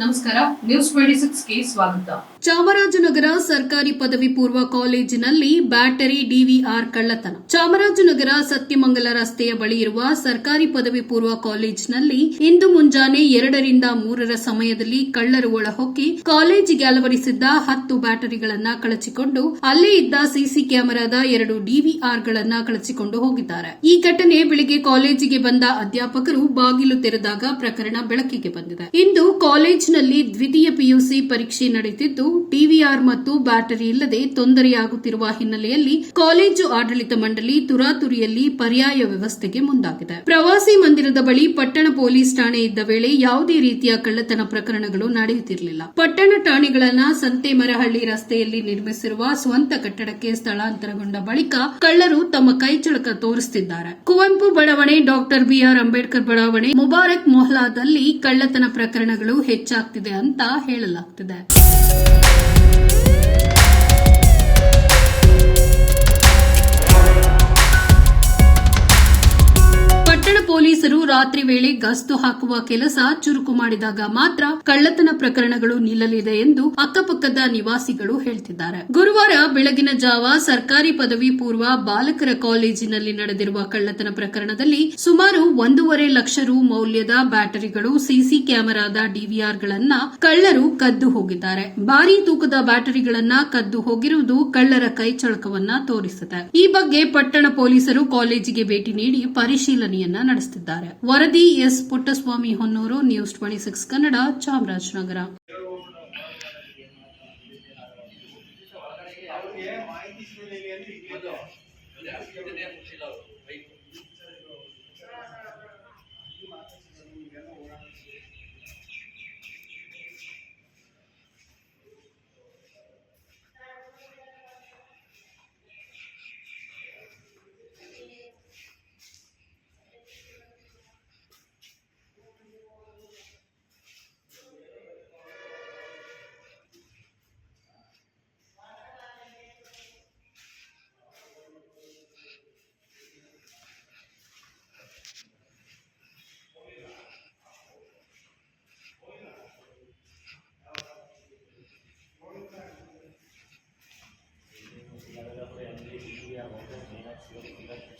ನಮಸ್ಕಾರ news twenty ಸಿಕ್ಸ್ಗೆ ಸ್ವಾಗತ. ಚಾಮರಾಜನಗರ ಸರ್ಕಾರಿ ಪದವಿ ಪೂರ್ವ ಕಾಲೇಜಿನಲ್ಲಿ ಬ್ಯಾಟರಿ ಡಿವಿಆರ್ ಕಳ್ಳತನ. ಚಾಮರಾಜನಗರ ಸತ್ಯಮಂಗಲ ರಸ್ತೆಯ ಬಳಿ ಇರುವ ಸರ್ಕಾರಿ ಪದವಿ ಪೂರ್ವ ಕಾಲೇಜಿನಲ್ಲಿ ಇಂದು ಮುಂಜಾನೆ ಎರಡರಿಂದ ಮೂರರ ಸಮಯದಲ್ಲಿ ಕಳ್ಳರು ಒಳಹೊಕ್ಕಿ ಕಾಲೇಜಿಗೆ ಅಳವಡಿಸಿದ್ದ ಹತ್ತು ಬ್ಯಾಟರಿಗಳನ್ನ ಕಳಚಿಕೊಂಡು ಅಲ್ಲೇ ಇದ್ದ ಸಿಸಿ ಕ್ಯಾಮೆರಾದ ಎರಡು ಡಿವಿಆರ್ಗಳನ್ನ ಕಳಚಿಕೊಂಡು ಹೋಗಿದ್ದಾರೆ. ಈ ಘಟನೆ ಬೆಳಿಗ್ಗೆ ಕಾಲೇಜಿಗೆ ಬಂದ ಅಧ್ಯಾಪಕರು ಬಾಗಿಲು ತೆರೆದಾಗ ಪ್ರಕರಣ ಬೆಳಕಿಗೆ ಬಂದಿದೆ. ಇಂದು ಕಾಲೇಜಿನಲ್ಲಿ ದ್ವಿತೀಯ ಪಿಯುಸಿ ಪರೀಕ್ಷೆ ನಡೆಯುತ್ತಿದ್ದು, ಟಿವಿಆರ್ ಮತ್ತು ಬ್ಯಾಟರಿ ಇಲ್ಲದೆ ತೊಂದರೆಯಾಗುತ್ತಿರುವ ಹಿನ್ನೆಲೆಯಲ್ಲಿ ಕಾಲೇಜು ಆಡಳಿತ ಮಂಡಳಿ ತುರಾತುರಿಯಲ್ಲಿ ಪರ್ಯಾಯ ವ್ಯವಸ್ಥೆಗೆ ಮುಂದಾಗಿದೆ. ಪ್ರವಾಸಿ ಮಂದಿರದ ಬಳಿ ಪಟ್ಟಣ ಪೊಲೀಸ್ ಠಾಣೆ ಇದ್ದ ವೇಳೆ ಯಾವುದೇ ರೀತಿಯ ಕಳ್ಳತನ ಪ್ರಕರಣಗಳು ನಡೆಯುತ್ತಿರಲಿಲ್ಲ. ಪಟ್ಟಣ ಠಾಣೆಗಳನ್ನ ಸಂತೆಮರಹಳ್ಳಿ ರಸ್ತೆಯಲ್ಲಿ ನಿರ್ಮಿಸಿರುವ ಸ್ವಂತ ಕಟ್ಟಡಕ್ಕೆ ಸ್ಥಳಾಂತರಗೊಂಡ ಬಳಿಕ ಕಳ್ಳರು ತಮ್ಮ ಕೈಚಳಕ ತೋರಿಸುತ್ತಿದ್ದಾರೆ. ಕುವೆಂಪು ಬಡಾವಣೆ ಡಾಕ್ಟರ್ ಬಿಆರ್ ಅಂಬೇಡ್ಕರ್ ಬಡಾವಣೆ ಮುಬಾರಕ್ ಮೊಹ್ಲಾದಲ್ಲಿ ಕಳ್ಳತನ ಪ್ರಕರಣಗಳು ಹೆಚ್ಚಾಗ್ತಿದೆ ಅಂತ ಹೇಳಲಾಗ್ತಿದೆ. ಪೊಲೀಸರು ರಾತ್ರಿ ವೇಳೆ ಗಸ್ತು ಹಾಕುವ ಕೆಲಸ ಚುರುಕು ಮಾಡಿದಾಗ ಮಾತ್ರ ಕಳ್ಳತನ ಪ್ರಕರಣಗಳು ನಿಲ್ಲಲಿದೆ ಎಂದು ಅಕ್ಕಪಕ್ಕದ ನಿವಾಸಿಗಳು ಹೇಳ್ತಿದ್ದಾರೆ. ಗುರುವಾರ ಬೆಳಗಿನ ಜಾವ ಸರ್ಕಾರಿ ಪದವಿ ಪೂರ್ವ ಬಾಲಕರ ಕಾಲೇಜಿನಲ್ಲಿ ನಡೆದಿರುವ ಕಳ್ಳತನ ಪ್ರಕರಣದಲ್ಲಿ ಸುಮಾರು ಒಂದೂವರೆ ಲಕ್ಷ ರು ಮೌಲ್ಯದ ಬ್ಯಾಟರಿಗಳು ಸಿಸಿ ಕ್ಯಾಮೆರಾದ ಡಿವಿಆರ್ಗಳನ್ನ ಕಳ್ಳರು ಕದ್ದು ಹೋಗಿದ್ದಾರೆ. ಭಾರೀ ತೂಕದ ಬ್ಯಾಟರಿಗಳನ್ನ ಕದ್ದು ಹೋಗಿರುವುದು ಕಳ್ಳರ ಕೈಚಳಕವನ್ನ ತೋರಿಸಿದೆ ಈ ಬಗ್ಗೆ ಪಟ್ಟಣ ಪೊಲೀಸರು ಕಾಲೇಜಿಗೆ ಭೇಟಿ ನೀಡಿ ಪರಿಶೀಲನೆಯನ್ನ ನಡೆಸುತ್ತಿದ್ದಾರೆ ವರದಿ S. Puttaswamy Honnur news twenty six Kannada Chamarajanagar.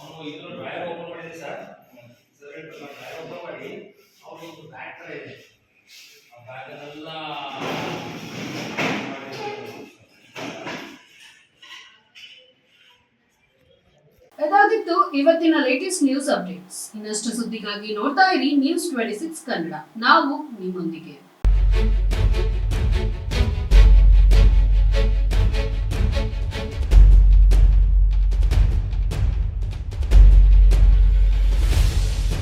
ಅವನು ಇದ್ರ ಡ್ರೈವರ್ ಓಪನ್ ಮಾಡಿದೆ ಸರ್ ಡ್ರೈವರ್ ಓಪನ್ ಮಾಡಿ ಅವ್ರು ಒಂದು ಬ್ಯಾಗ್ ಥರ ಇದೆ. ಆ ಬ್ಯಾಗನ್ನೆಲ್ಲ ಇದಾಗಿತ್ತು ಇವತ್ತಿನ ಲೇಟೆಸ್ಟ್ ನ್ಯೂಸ್ ಅಪ್ಡೇಟ್ಸ್ ಇನ್ನಷ್ಟು ಸುದ್ದಿಗಾಗಿ ನೋಡ್ತಾ ಇರಿ ನ್ಯೂಸ್ ಟ್ವೆಂಟಿ ಸಿಕ್ಸ್ ಕನ್ನಡ. ನಾವು ನಿಮ್ಮೊಂದಿಗೆ.